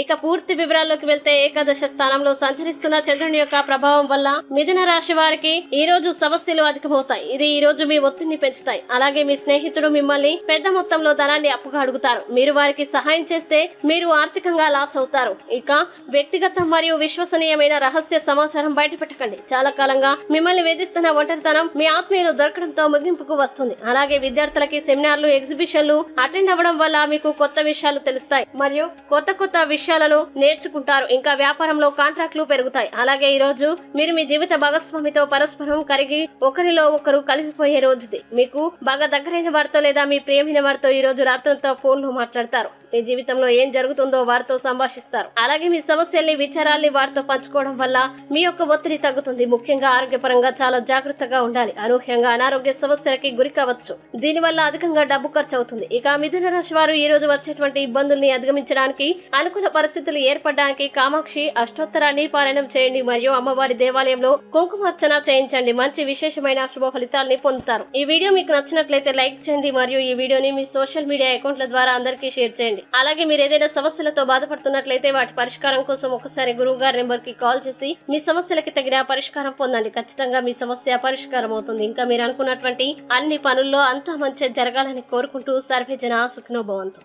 ఇక పూర్తి వివరాల్లోకి వెళ్తే ఏకాదశ స్థానంలో సంచరిస్తున్న చంద్రుని యొక్క ప్రభావం వల్ల మిథున రాశి వారికి ఈ రోజు సమస్యలు అధికమవుతాయి. ఇది ఈ రోజు మీ ఒత్తిడిని పెంచుతాయి. అలాగే మీ స్నేహితుడు మిమ్మల్ని పెద్ద మొత్తంలో ధనాన్ని అప్పుగా అడుగుతారు. మీరు వారికి సహాయం చేస్తే మీరు ఆర్థికంగా లాస్ అవుతారు. ఇక వ్యక్తిగత మరియు విశ్వసనీయమైన రహస్య సమాచారం బయటపెట్టకండి. చాలా కాలంగా మిమ్మల్ని వేధిస్తున్న ఒంటరితనం మీ ఆత్మీయులు దొరకడంతో ముగింపుకు వస్తుంది. అలాగే విద్యార్థులకి సెమినార్లు ఎగ్జిబిషన్లు అటెండ్ అవ్వడం వల్ల మీకు కొత్త విషయాలు తెలుస్తాయి. మరియు కొత్త కొత్త విషయాలను నేర్చుకుంటారు. ఇంకా వ్యాపారంలో కాంట్రాక్ట్లు పెరుగుతాయి. అలాగే ఈ రోజు మీరు మీ జీవిత భాగస్వామితో పరస్పరం కరిగి ఒకరిలో ఒకరు కలిసిపోయే రోజుది. మీకు బాగా దగ్గరైన వారితో లేదా మీ ప్రియమైన వారితో ఈ రోజు రాత్రంతా ఫోన్లో మాట్లాడతారు. మీ జీవితంలో ఏం జరుగుతుందో వారితో సంభాషిస్తారు. అలాగే మీ సమస్యల్ని విచారాల్ని వారితో పంచుకోవడం వల్ల మీ యొక్క ఒత్తిడి తగ్గుతుంది. ముఖ్యంగా ఆరోగ్యపరంగా చాలా జాగ్రత్తగా ఉండాలి. అనూహ్యంగా అనారోగ్య సమస్యలకి గురి కావచ్చు. దీనివల్ల అధికంగా డబ్బు ఖర్చు అవుతుంది ఇక మిథున రాశి వారు ఈ రోజు వచ్చేటువంటి ఇబ్బందుల్ని అధిగమించడానికి అనుకూల పరిస్థితులు ఏర్పడడానికి కామాక్షి అష్టోత్తరాన్ని పారాయణం చేయండి మరియు అమ్మవారి దేవాలయంలో కుంకుమార్చన చేయించండి. మంచి విశేషమైన శుభ ఫలితాల్ని పొందుతారు. ఈ వీడియో మీకు నచ్చినట్లయితే లైక్ చేయండి మరియు ఈ వీడియోని మీ సోషల్ మీడియా అకౌంట్ల ద్వారా అందరికీ షేర్ చేయండి. అలాగే మీరు ఏదైనా సమస్యలతో బాధపడుతున్నట్లయితే వాటి పరిష్కారం కోసం ఒకసారి గురువు గారి నెంబర్కి కాల్ చేసి మీ సమస్యలకి తగిన పరిష్కారం పొందండి. ఖచ్చితంగా మీ సమస్య పరిష్కారం అవుతుంది. ఇంకా మీరు అనుకున్నటువంటి అన్ని పనుల్లో అంతా మంచి జరగాలని కోరుకుంటూ సర్వే జన సుఖనోభవంతు